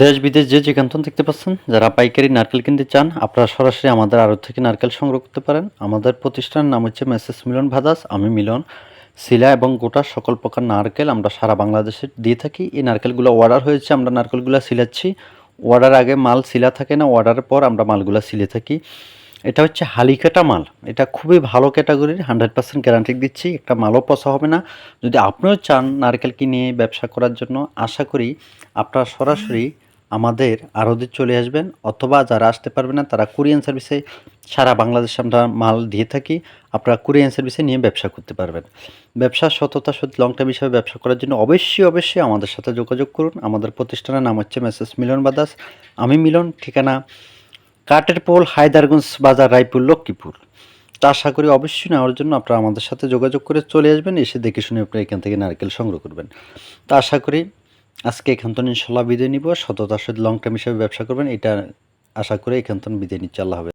দেশ, বিদেশ যে যেখান থেকে দেখতে পাচ্ছেন, যারা পাইকারি নারকেল কিনতে চান, আপনারা সরাসরি আমাদের আড়ত থেকে নারকেল সংগ্রহ করতে পারেন। আমাদের প্রতিষ্ঠানের নাম হচ্ছে মেসেস মিলন ভাদাস। আমি মিলন। শিলা এবং গোটা সকল প্রকার নারকেল আমরা সারা বাংলাদেশে দিয়ে থাকি। এই নারকেলগুলো অর্ডার হয়েছে, আমরা নারকেলগুলো সিলাচ্ছি। অর্ডার আগে মাল সিলা থাকে না অর্ডারের পর আমরা মালগুলো সিলে থাকি। এটা হচ্ছে হালিকাটা মাল। এটা খুবই ভালো ক্যাটাগরির হান্ড্রেড পার্সেন্ট গ্যারান্টি দিচ্ছি, একটা মালও পচা হবে না। যদি আপনিও চান নারকেল কিনে ব্যবসা করার জন্য, আশা করি আপনারা সরাসরি আমাদের আরদে চলে আসবেন অথবা যারা আসতে পারবে না, তারা কোরিয়ান সার্ভিসে সারা বাংলাদেশে আমরা মাল দিয়ে থাকি। আপনারা কোরিয়ান সার্ভিসে নিয়ে ব্যবসা করতে পারবেন। ব্যবসা সততা সত্যি লং টাইম হিসাবে ব্যবসা করার জন্য অবশ্যই অবশ্যই আমাদের সাথে যোগাযোগ করুন। আমাদের প্রতিষ্ঠানের নাম হচ্ছে মেসেস মিলন বাদাস। আমি মিলন, ঠিকানা কাঠের পোল, হায়দারগঞ্জ বাজার, রায়পুর, লক্ষ্মীপুর। তা আশা করি অবশ্যই নেওয়ার জন্য আপনারা আমাদের সাথে যোগাযোগ করে চলে আসবেন, এসে দেখে শুনে আপনারা এখান থেকে নারকেল সংগ্রহ করবেন। তা আশা করি আজকে এখান থেকে ইনশাল্লাহ বিদায় নিব সততার সাথে লং টার্ম হিসেবে ব্যবসা করবেন, এটা আশা করে এখান থেকে বিদায় নিচ্ছে আল্লাহ হাফেজ।